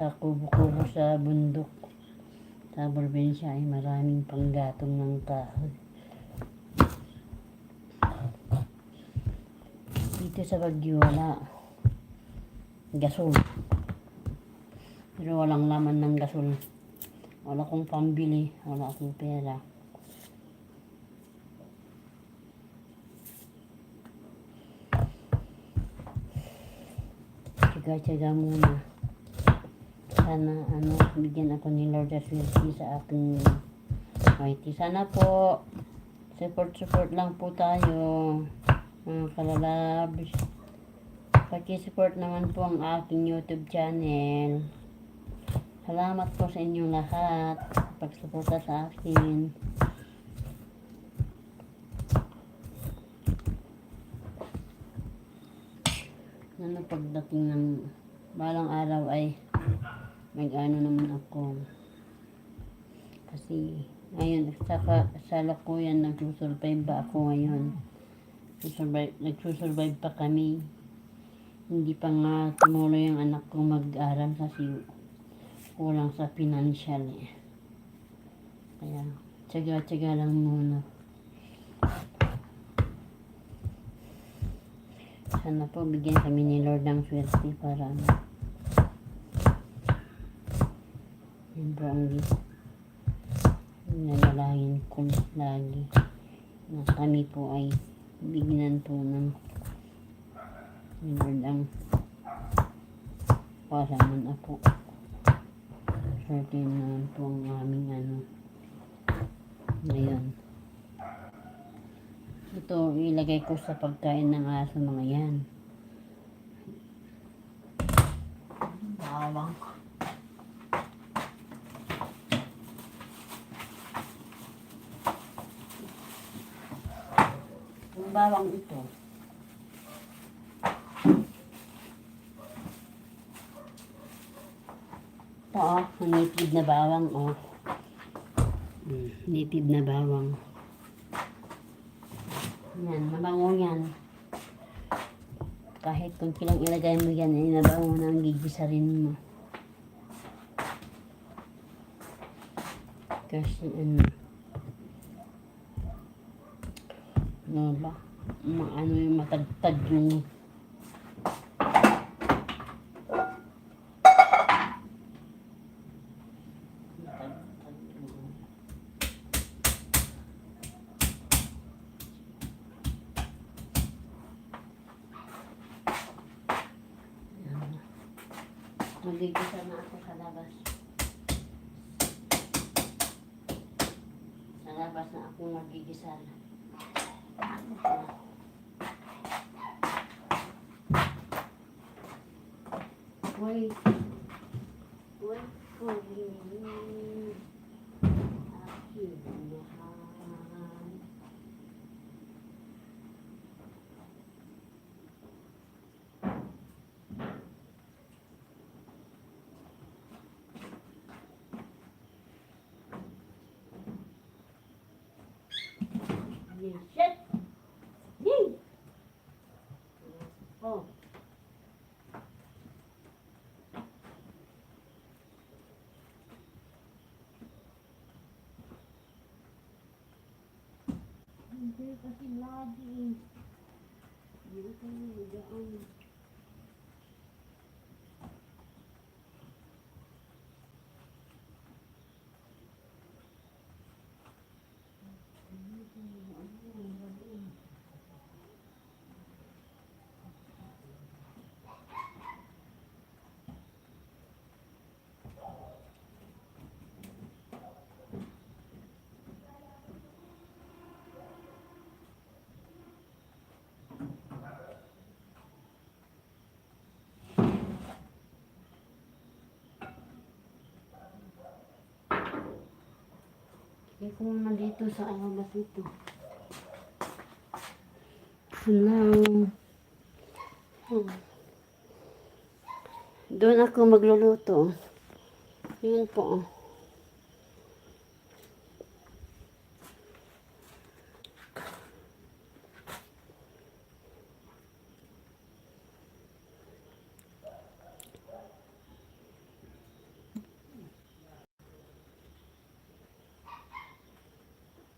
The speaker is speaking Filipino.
Sa kubo-kubo sa bundok. Sa probinsya ay maraming panggatong ng kahoy. Dito sa Baguio wala. Gasol. Pero walang laman ng gasol. Wala akong pambili. Wala akong pera. Tsaga-tsaga muna. Sana ano, bigyan ako ni Lord of Mercy sa aking mighty. Sana po, support-support lang po tayo. Mga kalalabs. Paki-support naman po ang aking YouTube channel. Salamat po sa inyong lahat. Pagsuporta sa akin. Ano pagdating ng balang araw ay mag-ano naman ako. Kasi ngayon sa, sa lakuyan nagsusurvive ba ako ngayon. Nagsusurvive, nagsusurvive pa kami. Hindi pa nga tumuloy ang anak ko mag-aral kasi kulang sa financial eh. Kaya tsaga-tsaga lang muna. Sana po bigyan kami ni Lord ng swerte para ano. Yun po ang ko lagi na kami po ay bigyan po ng Lord ang pasaman ako. Swerte naman po ang aming ano ngayon. Ito, ilagay ko sa pagkain ng aso mga yan. Bawang. Bawang ito. Ito oh, native na bawang oh. Mm, native na bawang. Yan, mabango yan. Kahit kung kilang ilagay mo yan, ay nabango na ang gigisa rin mo. Kasi ano, ano ba? Ma ano yung matagtag yung. Magigisa na ako sa labas. Sa labas na ako magigisa na. Wait. Yes, kasi lagi. Hindi ko magaan. Hindi ko muna dito sa alabas ito. Hello. Hmm. Doon ako magluluto. Yun po.